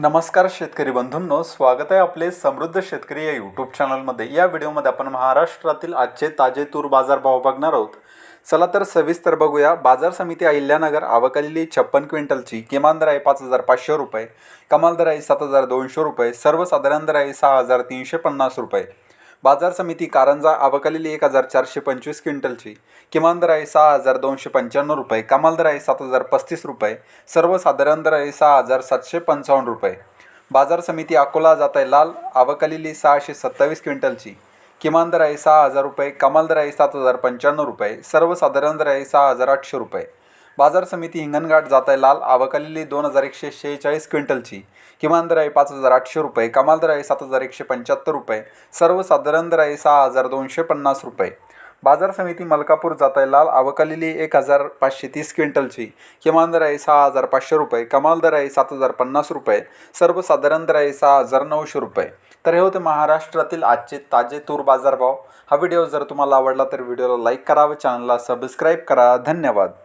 नमस्कार शेतकरी बंधूंनो स्वागत आहे आपले समृद्ध शेतकरी या यूट्यूब चॅनलमध्ये या व्हिडिओमध्ये आपण महाराष्ट्रातील आजचे ताजे तूर बाजारभाव बघणार आहोत. चला तर सविस्तर बघूया. बाजार समिती अहिल्यानगर आवकलेली छप्पन क्विंटलची किमान दर आहे पाच हजार पाचशे रुपये कमाल दर आहे सात हजार दोनशे रुपये सर्वसाधारण दर आहे सहा हजार तीनशे पन्नास रुपये. बाजार समिती कारंजा आवकालेली एक हजार चारशे पंचवीस क्विंटलची. किमान दर आहे सहा हजार दोनशे पंच्याण्णव रुपये कमाल दर आहे सात हजार पस्तीस रुपये सर्वसाधारण दर आहे सहा हजार सातशे पंचावन्न रुपये. बाजार समिती अकोला जात आहे लाल आवकालेली सहाशे सत्तावीस क्विंटलची. किमान दर आहे सहा हजार रुपये कमाल दर आहे सात हजार पंच्याण्णव रुपये सर्वसाधारण दर आहे सहा हजार आठशे रुपये. बाजार समिती हिंगणघाट जात आहे लाल. आवकालेली दोन हजार एकशे शेहेचाळीस क्विंटलची. किमान दर आहे पाच हजार आठशे रुपये. कमाल दर आहे सात हजार एकशे पंच्याहत्तर रुपये. सर्वसाधारण दर आहे सहा हजार दोनशे पन्नास रुपये. बाजार समिती मलकापूर जात आहे लाल. आवकालेली एक हजार पाचशे तीस क्विंटलची. किमान दर आहे सहा हजार पाचशे रुपये. कमाल दर आहे सात हजार पन्नास रुपये. सर्वसाधारण दर आहे सहा हजार नऊशे रुपये. तर हे होते महाराष्ट्रातील आजचे ताजे तूर बाजारभाव. हा व्हिडिओ जर तुम्हाला आवडला तर व्हिडिओला लाईक करा व चॅनलला सबस्क्राईब करा. धन्यवाद.